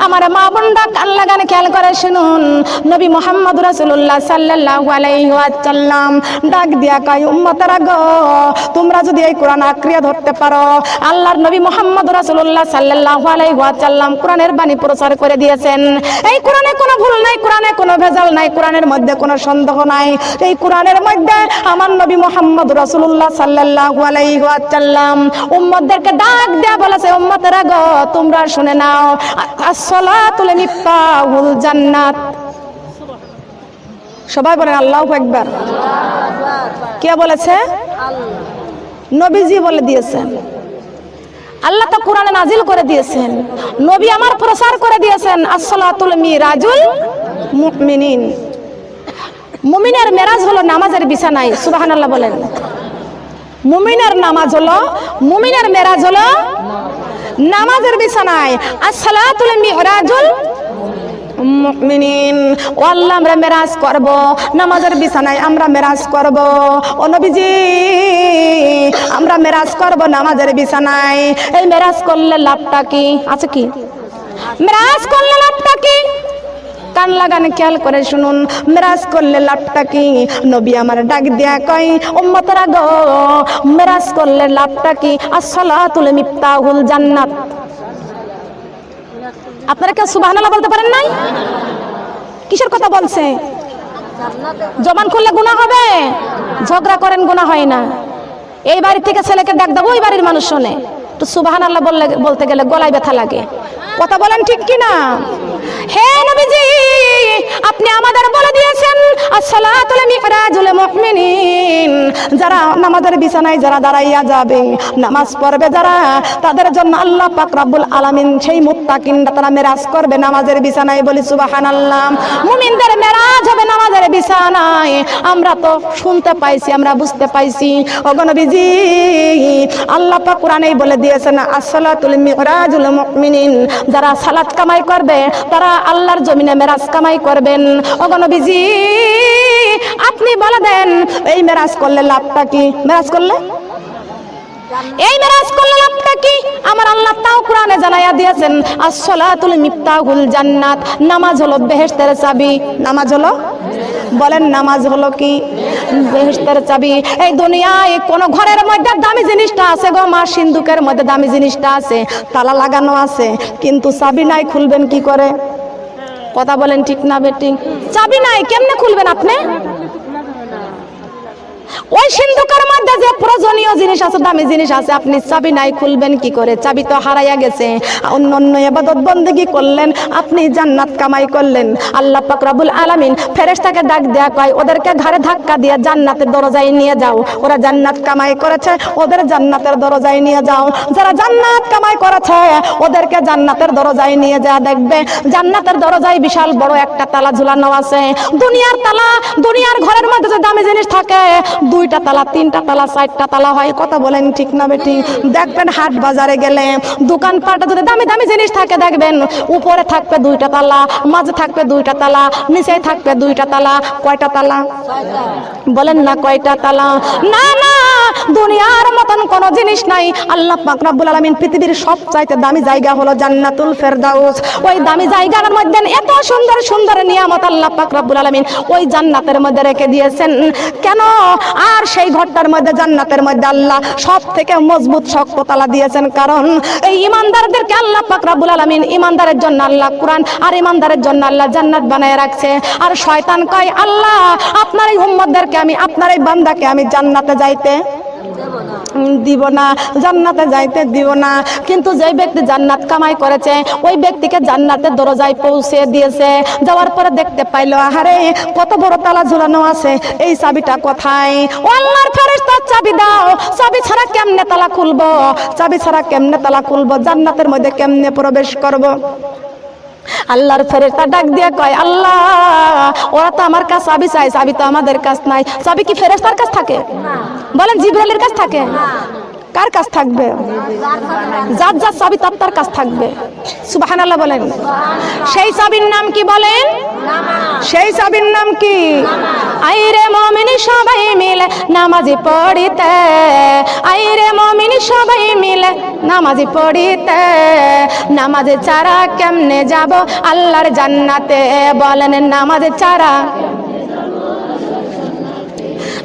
a আমার মা বোনরা কান লাগানে খেয়াল করে শুনুন। নবী মোহাম্মদ রাসূলুল্লাহ সাল্লাল্লাহু আলাইহি ওয়াসাল্লাম ডাক দিয়া কয়, উম্মতেরা গো, তোমরা যদি এই কোরআন আঁকড়িয়ে ধরতে পারো, আল্লাহর নবী মোহাম্মদ রাসূলুল্লাহ সাল্লাল্লাহু আলাইহি ওয়াসাল্লাম কোরআনের বাণী প্রচার করে দিয়েছেন। এই কোরআনে কোনো ভুল নাই, কোরআনে কোনো ভেজাল নাই, কোরআনের মধ্যে কোনো সন্দেহ নাই। এই কোরআনের মধ্যে আমার নবী মোহাম্মদ রাসূলুল্লাহ সাল্লাল্লাহু আলাইহি ওয়াসাল্লাম উম্মতদেরকে ডাক দেয়া বলেছে, উম্মতেরা গো, তোমরা শুনে নাও। জান্নাত। সবাই বলেন আল্লাহু আকবার। কে বলেছে? নবীজি বলে দিয়েছেন। আল্লাহ তো কোরআনে নাজিল করে দিয়েছেন। নবী আমার প্রচার করে দিয়েছেন, আসসালাতুল মিরাজুল মুমিনিন। মুমিনের মেরাজ হলো নামাজের বিছানায়, সুবহানাল্লাহ বলেন। মুমিনের নামাজ হলো, মুমিনের মেরাজ হলো নামাজের বিছানায়। আসসালাতুল মিরাজুল মুমিনিন। ও আল্লাহ আমরা মেরাজ করব। নামাজের বিছানায় আমরা মেরাজ করব। ও নবীজি, আমরা মেরাজ করব নামাজের বিছানায়। এই মেরাজ করলে লাভটা কি? আছে কি? মেরাজ করলে লাভটা কি? কান লাগান, খেয়াল করে শুনুন। মেরাজ করলে লাভটা কি? নবী আমার ডাক দিয়া কয়, উম্মতরা গো, মেরাজ করলে লাভটা কি? আসসালাতুল মিফতাহুল জান্নাত। আপনারা কেউ সুবহানাল্লাহ বলতে পারেন নাই? কিসের কথা বলছে? জবান খুললে গুনাহ হবে? ঝগড়া করেন, গুনাহ হয় না। এই বাড়ি থেকে ছেলেকে ডাক দেবো ওই বাড়ির মানুষ শোনে। তো সুবাহান আল্লাহ বললে, বলতে গেলে গলায় ব্যথা লাগে। কথা বলেন ঠিক কি না হে নবীজি! আপনি আমাদের বলে দিয়েছেন যারা নামাজের বিছানায় যারা দাঁড়াইয়া যাবে, নামাজ পড়বে যারা, তাদের জন্য আল্লাহ আলামিন সেই তারা মেরাজ করবে নামাজের বিছানায় বলি মুমিনদের মেরাজ হবে নামাজের বিছানায়। আমরা তো শুনতে পাইছি, আমরা বুঝতে পাইছি। অগণবিজি আল্লাহ পাক কোরআনেই বলে দিয়েছেন, আসসালাতুল মিরাজুল মুমিনিন। যারা সালাত কামাই করবে, তারা আল্লাহর জমিনে মেরাজ কামাই করবেন। অগণবিজি আপনি বলে দেন, এই মেরাজ করলে লাভটা কি? মেরাজ করলে? এই মেরাজ করলে লাভটা কি? আমার আল্লাহ তাও কোরআনে জানাইয়া দিয়েছেন, আসসালাতুল মিফতাহুল জান্নাত। নামাজ হলো বেহেশতের চাবি। নামাজ হলো? বলেন নামাজ হলো কি? বেহেশতের চাবি। এই দুনিয়ায় কোন ঘরের মধ্যে দামি জিনিসটা আছে গো মা সিন্ধুকের মধ্যে দামি জিনিসটা আছে, তালা লাগানো আছে, কিন্তু চাবি নাই, খুলবেন কি করে? কথা বলেন ঠিক না বেটিং। চাবি নাই কেমনে খুলবেন আপনি? সিন্ধুকের মধ্যে যে প্রয়োজনীয় জিনিস আছে, দামি জিনিস আছে, আপনি চাবি নাই খুলবেন কি করে? চাবি তো হারাইয়া গেছে। অন্য অন্য এবাদত বন্দেগি করলেন, আপনি জান্নাত কামাই করলেন। আল্লাহ পাক রব্বুল আলামিন ফেরেশতাকে ডাক দেয়া কয়, ওদেরকে ঘাড়ে ধাক্কা দিয়ে জান্নাতের দরজায় নিয়ে যাও। ওরা জান্নাত কামাই করেছে, ওদের জান্নাতের দরজায় নিয়ে যাও। যারা জান্নাত কামাই করেছে, ওদেরকে জান্নাতের দরজায় নিয়ে যা দেখবে। জান্নাতের দরজায় বিশাল বড় একটা তালা ঝুলানো আছে। দুনিয়ার তালা, দুনিয়ার ঘরের মধ্যে যে দামি জিনিস থাকে, দুইটা তালা, তিনটা তালা, চারটা তালা হয় কথা বলেন ঠিক না বেটি? দেখবেন হাট বাজারে গেলে দোকানপাটে যদি দামি দামি জিনিস থাকে, দেখবেন উপরে থাকবে দুইটা তালা, মাঝে থাকবে দুইটা তালা, নিচে থাকবে দুইটা তালা, কয়টা তালা? বলেন না কয়টা তালা? না না, দুনিয়ার মতন কোন জিনিস নাই। আল্লাহ পাক রব্বুল আলামিন পৃথিবীর সবচাইতে দামি জায়গা হলো জান্নাতুল ফেরদাউস। ওই দামি জায়গার মধ্যে এত সুন্দর সুন্দর নিয়ামত আল্লাহ পাক রব্বুল আলামিন ওই জান্নাতের মধ্যে রেখে দিয়েছেন। কেন? আর সেই ঘরটার মধ্যে, জান্নাতের মধ্যে আল্লাহ সব থেকে মজবুত শক্ত তালা দিয়েছেন। কারণ এই ইমানদারদেরকে আল্লাহ পাক আলমিন ইমানদারের জন্য আল্লাহ কোরআন আর ইমানদারের জন্য আল্লাহ জান্নাত বানায় রাখছে। আর শয়তান কয়, আল্লাহ, আপনার এই উম্মতদেরকে আমি, আপনার এই বান্দাকে আমি জান্নাতে যাইতে দিব না, জান্নাতে যাইতে দিব না। কিন্তু যে ব্যক্তি জান্নাত কামাই করেছে, ওই ব্যক্তিকে জান্নাতের দরজায় পৌঁছে দিয়েছে। যাওয়ার পরে দেখতে পাইলো, আহারে, কত বড় তালা ঝুলানো আছে, এই চাবিটা কোথায়? চাবি দাও, চাবি ছাড়া কেমনে তালা খুলবো? চাবি ছাড়া কেমনে তালা খুলবো? জান্নাতের মধ্যে কেমনে প্রবেশ করব। আল্লাহর ফেরেশতা ডাক দিয়ে কয়, আল্লাহ, ওরা তো আমার কাছে চাবি চাই চাবি তো আমাদের কাছ নাই। চাবি কি ফেরেশতার কাছ থাকে? বলেন, জিব্রাইলের কাছ থাকে? কার কাছ থাকবে? যার যার চাবি তার তার কাছ থাকবে। সুবহানাল্লাহ বলেন। সেই চাবির নাম কি বলেন? সেই চাবির নাম কি? আইরে মমিনি সবাই মিলে নামাজি পড়িতে, আইরে মমিনি সবাই মিলে নামাজি পড়িতে নামাজে চারা কেমনে যাব? আল্লাহর জান্নাতে বলেন নামাজে চারা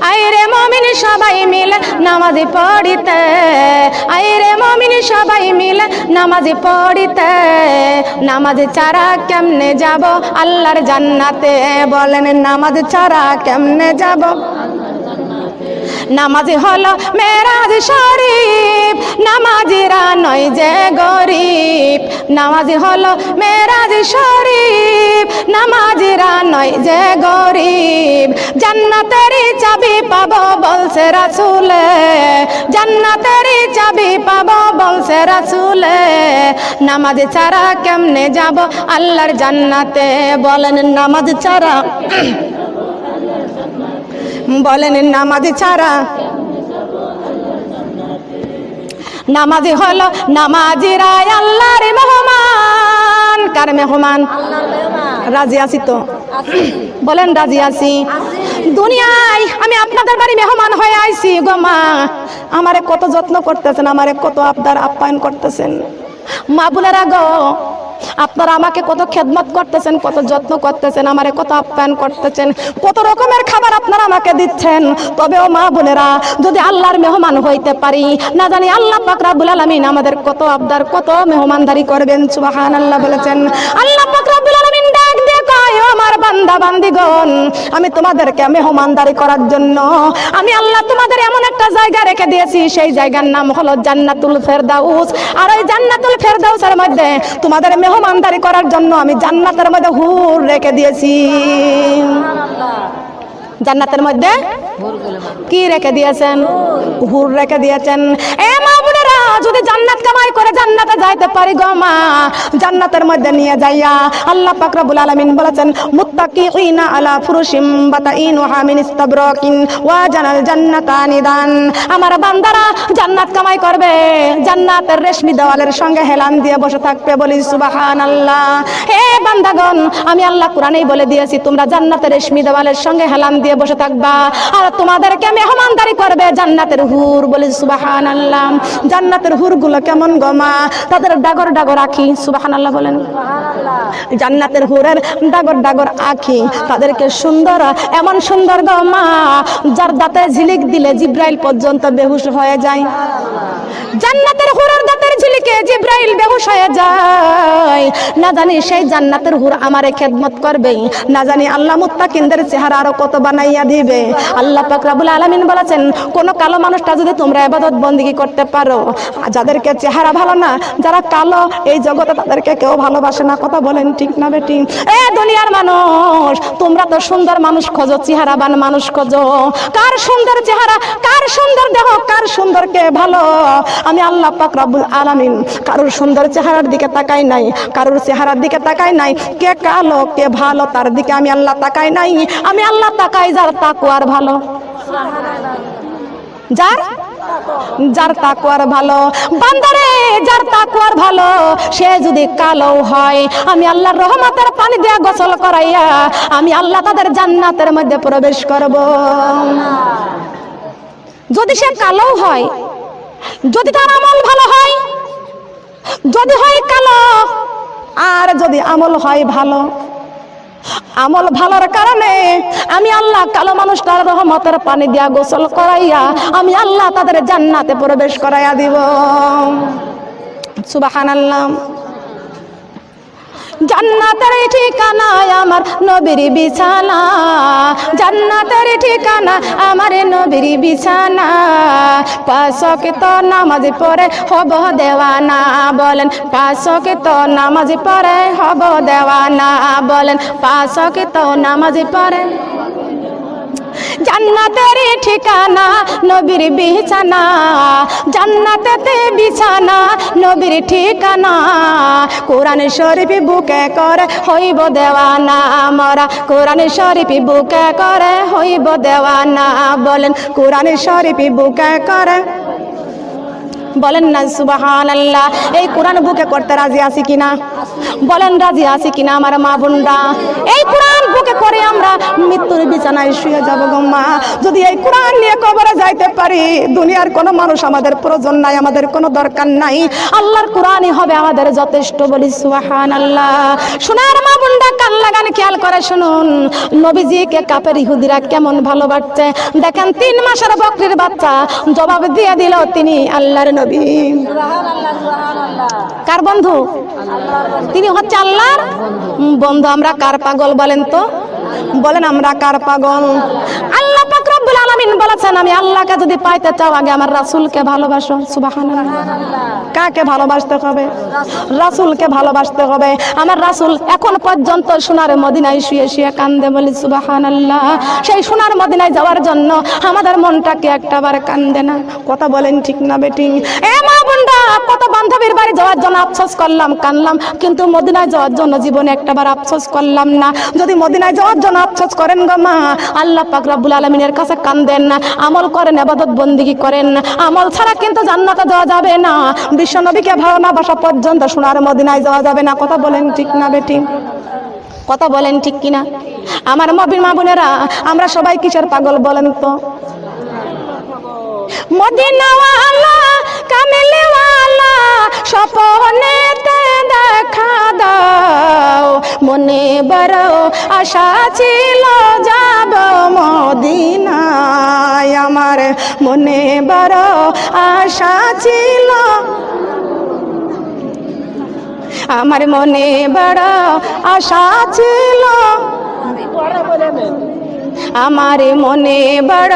আইরে মমিন সবাই মিলে নামাজি পড়িতে, আইরে মমিন সবাই মিলে নামাজি পড়িতে নামাজি চারা কেমনে যাব? আল্লাহর জান্নাতে বলেন নামাজ ছাড়া কেমনে যাব? নামাজি হলো মেরাজ শরীফ, নামাজিরা নয় যে গরিব। নামাজ হলো মেরাজ শরীফ, নামাজিরা নয় যে গরিব। জান্নাতেরই চাবি পাবো বলছে রাসুলে জান্নাতেরই চাবি পাবো বলছে রাসুলে। নামাজ ছাড়া কেমনে যাব আল্লাহর জান্নাতে? বলেন, নামাজ ছাড়া বলেন নামাজ ছাড়া। নামাজি হলো নামাজিরা আল্লাহর মেহমান। কার মেহমান? রাজি আছি তো? বলেন রাজি আছি। দুনিয়ায় আমি আপনাদের বাড়ি মেহমান হয়ে আইছি গো মা। আমারে কত যত্ন করতেছেন, আমারে কত আবদার আপ্যায়ন করতেছেন। মা বোনেরা গো, আপনারা আমাকে কত খেদমত করতেছেন, কত যত্ন করতেছেন, আমারে কত আপ্যায়ন করতেছেন, কত রকমের খাবার আপনারা আমাকে দিচ্ছেন। তবে ও মা বোনেরা, যদি আল্লাহর মেহমান হইতে পারি, না জানি আল্লাহ পাকরা রাব্বুল আলামিন আমাদের কত আবদার, কত মেহমানদারি করবেন সুবাহান আল্লাহ বলেছেন। আল্লাহ পাক বান্দা বান্দিগণ আমি তোমাদেরকে মেহমানদারি করার জন্য আমি আল্লাহ তোমাদের এমন একটা জায়গা রেখে দিয়েছি সেই জায়গার নাম হলো জান্নাতুল ফেরদাউস। আর ওই জান্নাতুল ফেরদাউসের মধ্যে তোমাদের মেহমানদারি করার জন্য আমি জান্নাতের মধ্যে হুর রেখে দিয়েছি। জান্নাতের মধ্যে কি রেখে দিয়েছেন? হুর রেখে দিয়েছেন। এ মা যদি জান্নাত কামাই করে জান্নাতে যাইতে পারি গো মা, জান্নাতের মধ্যে নিয়ে যাইয়া আল্লাহ পাক রব্বুল আলামিন বলেছেন মুত্তাকিইনা আলা ফুরুশিম বাতাইন ওয়া মিন ইস্তাবরাকিন ওয়া জানাল জান্নাতানি দান আমার বান্দারা জান্নাত কামাই করবে, জান্নাতের রেশমি দেওয়ালের সঙ্গে হেলান দিয়ে বসে থাকবে বলি, সুবহানাল্লাহ। হে বান্দাগণ, আমি আল্লাহ কোরআনেই বলে দিয়েছি, তোমরা জান্নাতের রেশমি দেওয়ালের সঙ্গে হেলান দিয়ে বসে থাকবা। আর তোমাদেরকে মেহমানদারি করবে জান্নাতের হুর বলে সুবাহান আল্লাহ জান্নাতের হুরগুলো কেমন গমা তাদের ডাগর ডাগর আখি সুবাহান আল্লাহ বলেন। জান্নাতের হুরের ডাগর ডাগর আখি, তাদেরকে সুন্দর, এমন সুন্দর গমা যার দাঁতে ঝিলিক দিলে জিব্রাইল পর্যন্ত বেহুশ হয়ে যায়। জান্নাতের হুরের দাঁতের ঝিলিকে জিব্রাইল হয়ে যায়। না জানি সেই জান্নাতের হুর আমারে খেদমত করবে। না জানি আল্লাহ মুত্তাকিনদের চেহারা আরও কত বানাইয়া দিবে। আল্লাহ বলেছেন, কোন কালো মানুষটা যদি তোমরা বন্দিগি করতে পারো যাদেরকে চেহারা ভালো না, যারা কালো, এই জগতে তাদেরকে কেউ ভালোবাসে না, কথা বলেন ঠিক না বেটি? এ দুনিয়ার মানুষ, তোমরা তো সুন্দর মানুষ খোঁজো, চেহারাবান মানুষ খোঁজো। কার সুন্দর চেহারা, কার সুন্দর দেহ, কার সুন্দর কে ভালো? আমি আল্লাহ পাক রাব্বুল আলামিন। কারোর সুন্দর চেহারার দিকে তাকাই নাই, কারোর চেহারার দিকে তাকাই নাই। কে কালো, কে ভালো, তার দিকে আমি আল্লাহ তাকাই নাই। আমি আল্লাহ তাকাই যার তাকুয়ার ভালো। যার? যার তাকুয়ার ভালো। বান্দারে, যার তাকুয়ার ভালো, সে যদি কালো হয়, আমি আল্লাহর রহমতের পানি দিয়ে গোসল করাইয়া, আমি আল্লাহ তাদের জান্নাতের মধ্যে প্রবেশ করব। যদি সে কালো হয়, যদি তার আমল ভালো হয় যদি হয় কালো, আর যদি আমল হয় ভালো। আমল ভালোর কারণে আমি আল্লাহ কালো মানুষটার রহমতের পানি দিয়া গোসল করাইয়া আমি আল্লাহ তাদের জান্নাতে প্রবেশ করাইয়া দিব। সুবাহান আল্লাহ জান্নাতের ঠিকানা আমার নবীর বিছানা, জান্নাতের ঠিকানা আমার নবীর বিছানা। পাশকে তো নামাজ পরে হব দেওয়ানা বলেন পাশকে তো নামাজ পরে হব দেওয়ানা বলেন পাশকে তো নামাজ পড়ে জান্নাতের ঠিকানা, নবীর বিছানা। জান্নাতেতে বিছানা, নবীর ঠিকানা। কোরআন শরীফ বুকে করে, হইব দেওয়ানা মরা। কোরআন শরীফ বুকে করে, হইব দেওয়ানা বলেন। কোরআন শরীফ বুকে করে। বলেন না সুবাহান আল্লাহ এই কোরআন বুকে করতে রাজি আছি কিনা? বলেন, রাজি আছি কিনা আমার মা বোনরা? এই কোরআন বুকে করে আমরা মৃত্যুর বিছানায় শুয়ে যাব মা। যদি এই কোরআন নিয়ে কবরে যাইতে পারি, দুনিয়ার কোনো মানুষ আমাদের প্রয়োজন নাই, আমাদের কোনো দরকার নাই। আল্লাহর কোরআনই হবে আমাদের যথেষ্ট বলি সুবাহান আল্লাহ সোনার মা বোনরা, কান লাগান, খেয়াল করে শুনুন নবীজিকে কাপের ইহুদিরা কেমন ভালোবাসছে? দেখেন, তিন মাসের বকরির বাচ্চা জবাব দিয়ে দিল তিনি আল্লাহর নবী কার বন্ধু? তিনি হচ্ছে আল্লাহর? বন্ধু, আমরা কার পাগল বলেন তো? বলেন, আমরা কার পাগল? আল্লাহ রব্বুল আলামিন বলেছেন, আমি আল্লাহকে যদি পাইতে চাও, আগে আমার রাসূলকে ভালোবাসো। সুবহানাল্লাহ। কাকে ভালোবাসতে হবে? রাসূলকে ভালোবাসতে হবে। আমার রাসূল এখন পর্যন্ত মদিনায় শুয়ে শুয়ে কান্দে বলি, সুবহানাল্লাহ। সেই সোনার মদিনায় যাওয়ার জন্য আমাদের মনটাকে একটাবার কান্দে না। কথা বলেন ঠিক না, বেটিং? এ মা কত বান্ধবীর বাড়ি যাওয়ার জন্য আফসোস করলাম, কানলাম, কিন্তু মদিনায় যাওয়ার জন্য জীবনে একটাবার আফসোস করলাম না। যদি মদিনায় যাওয়ার জন্য আফসোস করেন গো মা, আল্লাহ পাক রব্বুল আলামিনের কাছে কান্দেন না, আমল করেন, আবাদত বন্দিগি করেন। আমল ছাড়া কিন্তু জান্নাতে যাওয়া যাবে না। বিশ্ব নবীকে ভালো না বাসা পর্যন্ত সোনার মদিনায় যাওয়া যাবে না। কথা বলেন ঠিক না, বেটি? কথা বলেন ঠিক কিনা? আমার মবির মা বোনেরা, আমরা সবাই কিসের পাগল বলেন তো? মদিনাওয়ালা কামেলেওয়ালা স্বপনেতে দেখা দাও মনে বড় আশা ছিল যাব মদিনায় আমার মনে বড় আশা ছিল আমার মনে বড় আশা ছিল আমার মনে বড়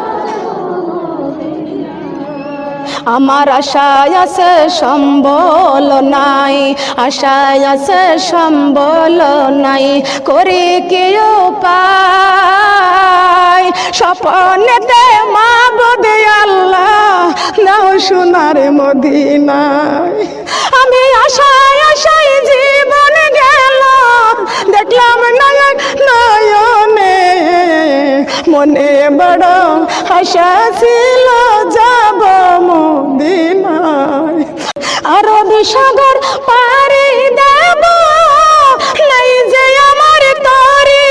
আমার আশায় আছে সম্বল নাই, আশায় আছে সম্বল নাই, করে কেউ পাই স্বপনেতে মা বোধে আল্লাহ, নাও সোনার মদিনায়। আমি আশায় আশায় জীবন গেল দেখলাম নায়ক নয়নে মনে বড় আশা ছিল যাব মদিনায়। আরবি সাগর পারি দেব, নাই যে আমার তরি।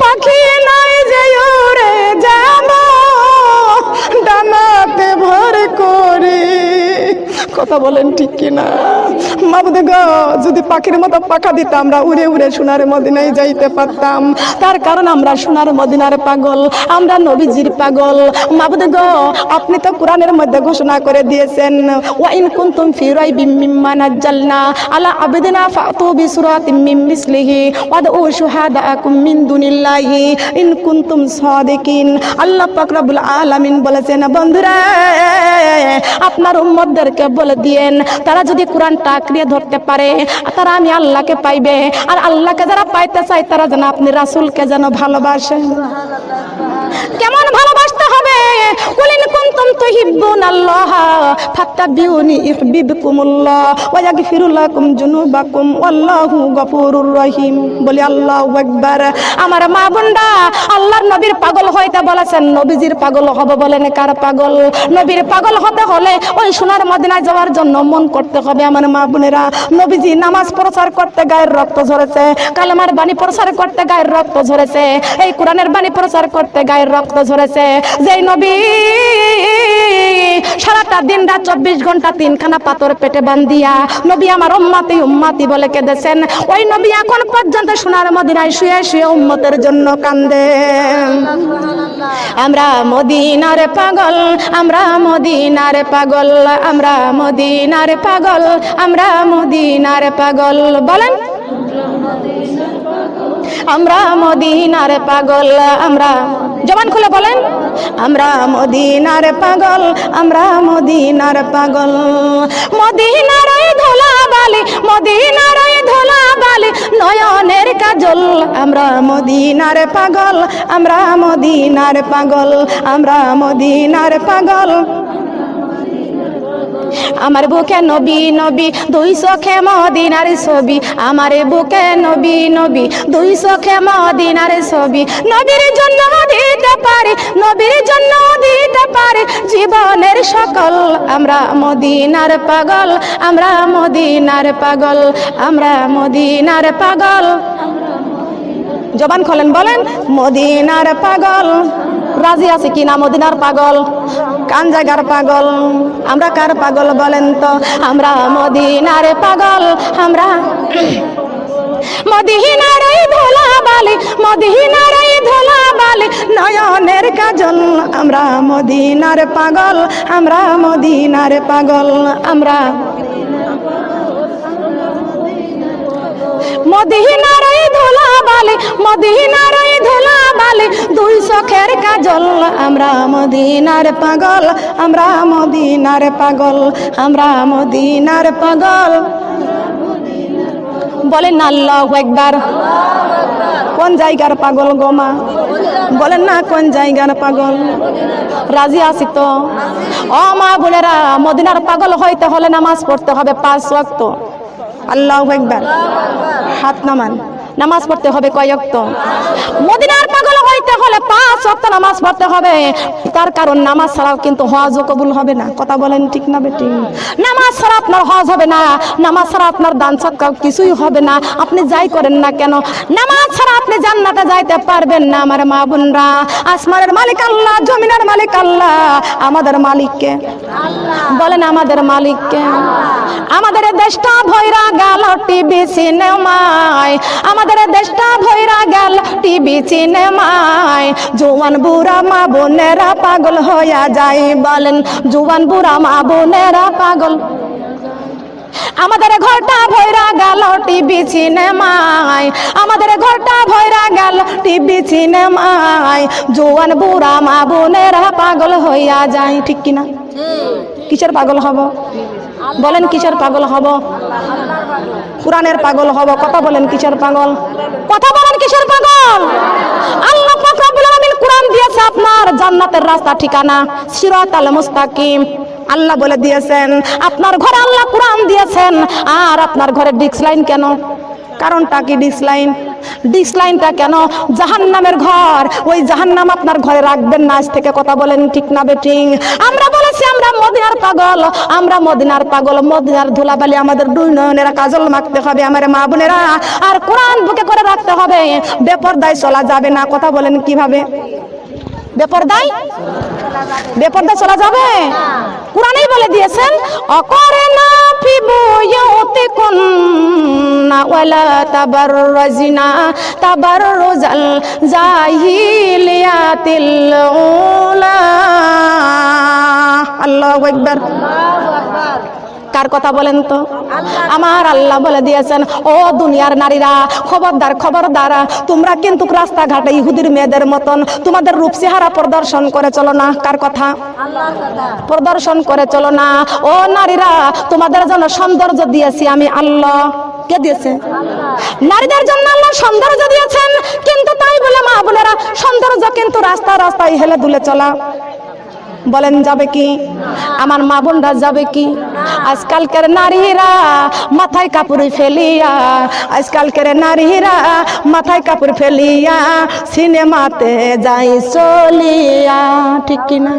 পাখি নাই যে উড়ে যাব ডানাতে ভর করে। কথা বলেন ঠিক কিনা? যদি পাখির মতো পাখা দিতাম, আমরা উড়ে উড়ে সোনার মদিনায় যাইতে পারতাম। তার কারণ আমরা সোনার মদিনার পাগল, আমরা নবীজির পাগল। মাবুদে গো, আপনি তো কোরআনের মধ্যে ঘোষণা করে দিয়েছেন ওয়াইন কুনতুম ফি রাইবিম মিম্মা নাজ্জালনা আলা আবদিনা ফাতু বিসুরাতিম মিন মিসলিহি ওয়াদউ শুহাদাকুম মিন দুনিল্লাহি ইন কুনতুম সাদিকিন। আল্লাহ পাক রব্বুল আলামিন বলেছেন, বন্ধুরা, আপনার উম্মতদেরকে বলে দিয়েন, তারা যদি কোরআনটা আঁকড়িয়ে ধরতে পারে। তারা আমি আল্লাহকে পাইবে। আর আল্লাহকে যারা পাইতে চাই তারা যেন আপনি রাসুলকে যেন ভালোবাসে কেমন ভালোবাসতে হবে আমার মা আল্লাহর নবীর পাগল হইতে বলেছেন, নবীজির পাগল হবে বলেন, কার পাগল? নবীর পাগল হতে হলে ওই সোনার মদিনায় যাওয়ার জন্য মন করতে হবে। আমার মা বোনেরা, নবীজি নামাজ প্রচার করতে গায়ের রক্ত ঝরেছে, কালেমার বাণী প্রচার করতে গায়ের রক্ত ঝরেছে, এই কোরআনের বাণী প্রচার করতে গায়ের রক্ত ঝরেছে। যেই নবী সারাটা দিন রাত চব্বিশ ঘণ্টা তিনখানা পাথর পেটে বান্দিয়া নবী আমার উম্মাতি উম্মাতি বলে কেঁদেছেন। ওই নবী এখন পর্যন্ত সোনার মদিনায় শুয়ে শুয়ে উম্মতের জন্য কান্দে। আমরা মদিনার পাগল, আমরা মদিনার পাগল, আমরা মদিনার পাগল, আমরা মদিনার পাগল। বলেন। আমরা মদিনার পাগল, আমরা জবান খুলে বলেন। আমরা মদিনার পাগল আমরা মদিনার পাগল। মদিনার ধোলা বালি মদিনার ধোলা ধুলা বালি নয়নের কাজল। আমরা মদিনার পাগল আমরা মদিনার পাগল আমরা মদিনার পাগল। আমার বুকে নবী নবী, দুই চোখে মদিনার ছবি। আমার বুকে নবী নবী, দুই চোখে মদিনার ছবি। নবীর জন্য দিতে পারি, নবীর জন্য দিতে পারি জীবনের সকল। আমরা মদিনার পাগল, আমরা মদিনার পাগল, আমরা মদিনার পাগল। জবান খোলেন, বলেন, মদিনার পাগল। রাজি আছে কিনা, মদিনার পাগল? কান জায়গার পাগল? আমরা কার পাগল বলেন তো? আমরা মদিনার পাগল, আমরা মদিনার এই ধোলা বালি মদিনার এই ধোলা বালি নয়নের কাজল। আমরা মদিনার পাগল, আমরা মদিনার পাগল, আমরা ধুলা বালি, মদিনার এই ধুলা বালে, দুই চোখের কাজল। আমরা মদিনার পাগল, আমরা মদিনার পাগল, আমরা মদিনার পাগল। বলেন আল্লাহ একবার কোন জায়গার পাগল গোমা বলেন না, কোন জায়গার পাগল? রাজি আছি তো? ও মা বোনেরা, মদিনার পাগল হইতে হলে নামাজ পড়তে হবে পাঁচ ওয়াক্ত। আল্লাহ একবার হাত নামান। নামাজ পড়তে হবে কয়েক মদিনার পাগল হইতে হলে পাঁচ ওয়াক্ত নামাজ পড়তে হবে। তার কারণ নামাজ ছাড়াও কিন্তু হজও কবুল হবে না। কথা বলেন ঠিক না বেটি? নামাজ ছাড়া আপনার হজ হবে না। নামাজ ছাড়া আপনার দান সৎকার কিছুই হবে না। আপনি যাই করেন না কেন? নামাজ ছাড়া আপনি জান্নাতে যাইতে পারবেন না আমার মা বোনরা। আসমানের মালিক আল্লাহ, জমিনের মালিক আল্লাহ। আমাদের মালিককে? বলেন আমাদের মালিককে। আমাদের দেশটা ভৈরা গেল টিভি সিনেমায়। আমাদের দেশটা ভৈরা গেল টিভি সিনেমায়। জোয়ান বুড়া মা বোনেরা পাগল হইয়া যায় বলেন, জোয়ান বুড়া মা বোনেরা পাগল। আমাদের ঘরটা ভৈরা গেল টিভি সিনেমায়। আমাদের ঘরটা ভৈরা গেল টিভি সিনেমায়। জোয়ান বুড়া মা বোনেরা পাগল হইয়া যায়, ঠিক কিনা? কিসের পাগল হব? বলেন কিসের পাগল হব? কোরআনের পাগল হব, কথা বলেন কিসের পাগল? কথা বলেন কিসের পাগল? আল্লাহ পাক রব্বুল আলামিন কোরআন দিয়েছে আপনার জান্নাতের রাস্তা, ঠিকানা, সিরাতাল মুস্তাকিম। আল্লাহ বলে দিয়েছেন, আপনার ঘরে আল্লাহ কোরআন দিয়েছেন, আর আপনার ঘরে ডিক্স লাইন কেন? কারণটা কি ডিসলাইন ডিসলাইনটা কেন? জাহান্নামের ঘর। ওই জাহান্নাম আপনার ঘরে রাখবেন না। আজ থেকে কথা বলেন ঠিক না বেটিং? আমরা বলেছি, আমরা মদিনার পাগল। আমরা মদিনার পাগল। মদিনার ধুলাবালি আমাদের দুই নয়নেরা কাজল মাখতে হবে আমার মা বোনেরা। আর কোরআন বুকে করে রাখতে হবে। বেপরদায় চলা যাবে না। কথা বলেন কীভাবে? বেপরদায়? বেপরদা চলা যাবে? কোরআনেই বলে দিয়েছেন, অকরে না ফিবু ইউতি কুন্না ওয়ালা তাবাররাজিনা, তাবাররুজাল জাহিলিয়াতিল উলা। আল্লাহু আকবার। কার কথা বলেন তো? আমার আল্লাহ বলে দিয়েছেন, ও দুনিয়ার নারীরা, খবরদার খবরদার, তোমরা কিন্তু রাস্তাঘাটে ইহুদির মেয়েদের মতন তোমাদের রূপ চেহারা প্রদর্শন করে চলো না। কার কথা? প্রদর্শন করে চলো না। ও নারীরা, তোমাদের জন্য সৌন্দর্য দিয়েছি আমি আল্লাহ। কে দিয়েছে? নারীদের জন্য আল্লাহ সৌন্দর্য দিয়েছেন। কিন্তু তাই বলে মা বোনেরা, সৌন্দর্য কিন্তু রাস্তা রাস্তায় হেলে দুলে চলা। বলেন, যাবে কি? আমার মা বোনরা যাবে কি? আজকালকার নারীরা মাথায় কাপড় ফেলিয়া, আজকালকার নারীরা মাথায় কাপড় ফেলিয়া, সিনেমাতে যাই চলিয়া, ঠিক কিনা?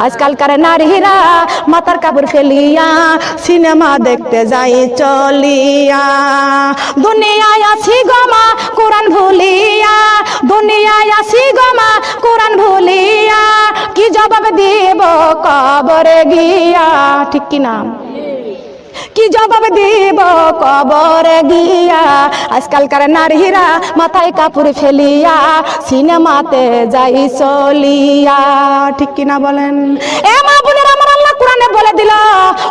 আজকালকার নারীরা মাতার কাপড় ফেলিয়া সিনেমা দেখতে যাই চলিয়া। দুনিয়ায় আছি গমা কোরআন ভুলিয়া। দুনিয়ায় আছি গমা কোরআন ভুলিয়া। কি জবাব দিব কবরে গিয়া? ঠিক কি নাম কি জবাব দিব? কবরে গিয়া, আজকালকার নারীরা মাথায় কাপড় ফেলিয়া, সিনেমাতে যাই চলিয়া। ঠিক কিনা বলেন? এ মা আমার আল্লাহ কোরআনে বলে দিল,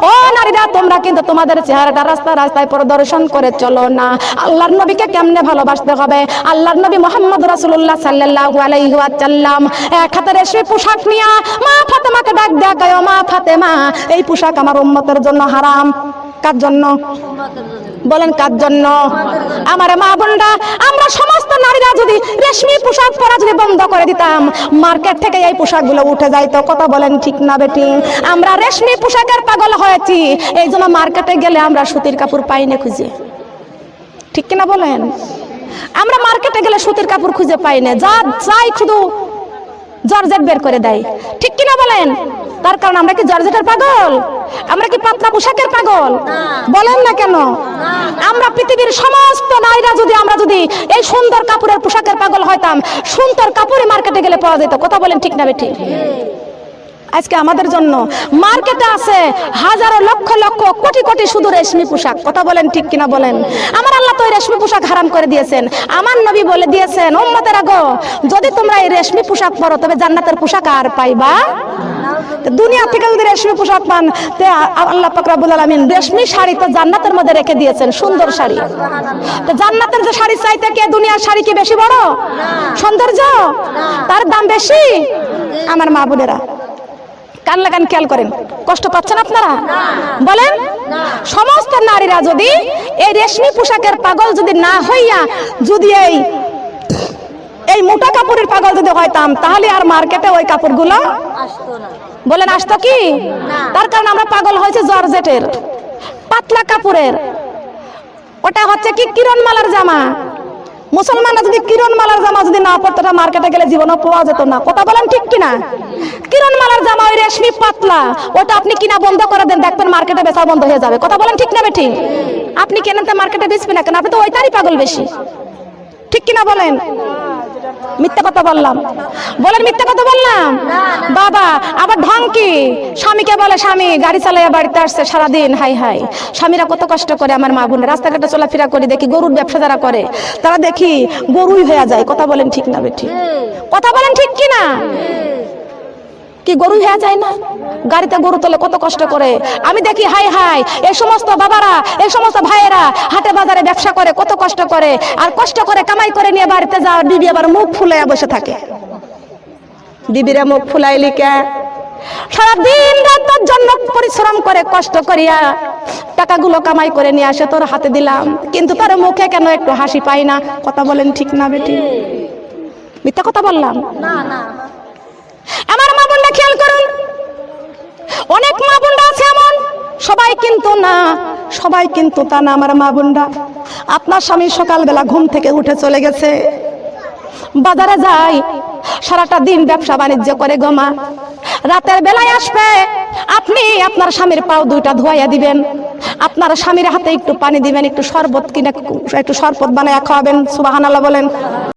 ও নারীরা, তোমরা কিন্তু তোমাদের চেহারাটা রাস্তা রাস্তায় প্রদর্শন করে চলো না। আল্লাহর নবীকে কেমনে ভালোবাসতে হবে? আল্লাহর নবী মোহাম্মদ রাসূলুল্লাহ সাল্লাল্লাহু আলাইহি ওয়াসাল্লাম এক হাতে রেশমি পোশাক নিয়া, মা ফাতেমাকে ডাক দেয়া কয় মা ফাতেমা, এই পোশাক আমার উম্মতের জন্য হারাম। কার জন্য? বলেন কার জন্য? আমার মা বোনরা, আমরা সমস্ত নারীরা যদি রেশমি পোশাক পরা যদি বন্ধ করে দিতাম, মার্কেট থেকে এই পোশাকগুলো উঠে যাইতো। কথা বলেন ঠিক না বেটি? আমরা রেশমি পোশাকের পাগল হয়েছি। এই জন্য মার্কেটে গেলে আমরা সুতির কাপড় পাই না খুঁজে। ঠিক কিনা বলেন? আমরা মার্কেটে গেলে সুতির কাপড় খুঁজে পাই না। যা, যাই শুধু জর্জেট বের করে দেয়। ঠিক কিনা বলেন? তার কারণ আমরা কি জর্জেটের পাগল? আমরা কি পাতলা পোশাকের পাগল? বলেন না কেন? আমরা পৃথিবীর সমস্ত নারীরা যদি আমরা যদি এই সুন্দর কাপড়ের পোশাকের পাগল হইতাম সুন্দর কাপড়ে মার্কেটে গেলে পাওয়া যেত কথা বলেন ঠিক না বেঠিক আজকে আমাদের জন্য মার্কেটে আছে হাজারো লক্ষ লক্ষ কোটি কোটি শুধু রেশমি পোশাক। কথা বলেন ঠিক কিনা বলেন? আমার আল্লাহ তো রেশমি পোশাক হারাম করে দিয়েছেন। আমার নবী বলে দিয়েছেন উম্মতের আগো যদি তোমরা এই রেশমি পোশাক পরো তবে জান্নাতের পোশাক আর পাইবা তো দুনিয়া থেকে যদি রেশমি পোশাক পান তে আল্লাহ পাক রব্বুল আলামিন রেশমি শাড়ি তো জান্নাতের মধ্যে রেখে দিয়েছেন সুন্দর শাড়ি। তো জান্নাতের যে শাড়ি চাইতে কে দুনিয়ার শাড়ি কি বেশি বড়? সৌন্দর্য? তার দাম বেশি? আমার মা বোনেরা। কান লাগান খেয়াল করেন। কষ্ট পাচ্ছেন আপনারা? বলেন সমস্ত নারীরা যদি এই রেশমি পোশাকের পাগল যদি না হইয়া যদি এই এই মোটা কাপড়ের পাগল যদি হইতাম তাহলে আর মার্কেটে ওই কাপড়গুলো বলেন আসতো কি? তার কারণ আমরা পাগল হয়েছে জর্জেটের পাতলা কাপড়ের। ওটা হচ্ছে কি কিরণমালার জামা? মুসলমানরা যদি কিরণমালার জামা যদি না পড়তো মার্কেটে গেলে জীবনও পাওয়া যেত না। কথা বলেন ঠিক কিনা? ওই রেশমি পাতলা। ওটা আপনি কিনা বন্ধ করে দেন, দেখবেন মার্কেটে বেচা বন্ধ হয়ে যাবে। কথা বলেন ঠিক না বেঠিক আপনি কেনেন তো মার্কেটে বেচবেন না কেন আপনি তো ওইটারই পাগল বেশি। ঠিক কিনা বলেন? মিথ্যা কথা বললাম। বলেন মিথ্যা কথা বললাম? বাবা, আবার ঢং কি? স্বামীকে বলে, স্বামী, গাড়ি চালাইয়া বাড়িতে আসছে সারাদিন, হাই হাই। স্বামীরা কত কষ্ট করে আমার মা বোনের। রাস্তাঘাটে চলাফেরা করে, দেখি গরুর ব্যবসা যারা করে, তারা দেখি গরুই হয়ে যায়। কথা বলেন ঠিক না বেঠি? কথা বলেন ঠিক কি না কি গরু হয়ে যায় না? গাড়িতে গরু তোলে কত কষ্ট করে। আমি দেখি, হাই হাই, এই সমস্ত বাবারা, এই সমস্ত ভাইয়েরা হাটে বাজারে ব্যবসা করে, কত কষ্ট করে। আর কষ্ট করে কামাই করে নিয়ে বাড়িতে যাওয়া বিবি আবার মুখ ফুলাইয়া বসে থাকে। বিবিরা মুখ ফুলাইলি কে? সারাদিন রাত জন্য পরিশ্রম করে, কষ্ট করিয়া টাকাগুলো কামাই করে নিয়ে আসে, তোর হাতে দিলাম। কিন্তু তোর মুখে কেন একটু হাসি পাই না? কথা বলেন ঠিক না, বেটি? মিথ্যা কথা বললাম? না না। আমার মা বোনরা খেয়াল করুন। অনেক মা বোনরা আছে এমন। সবাই কিন্তু না, সবাই কিন্তু তা না আমার মা বোনরা। আপনার স্বামী সকালবেলা ঘুম থেকে উঠে চলে গেছে। বাজারে যাই সারাটা দিন ব্যবসা বাণিজ্য করে গমা। রাতের বেলায় আসবে, আপনি আপনার স্বামীর পাও দুইটা ধোয়াইয়া দিবেন। আপনার স্বামীর হাতে একটু পানি দিবেন, একটু শরবত কিনে, একটু শরবত বানায় খাওয়াবেন সুবাহান বলেন।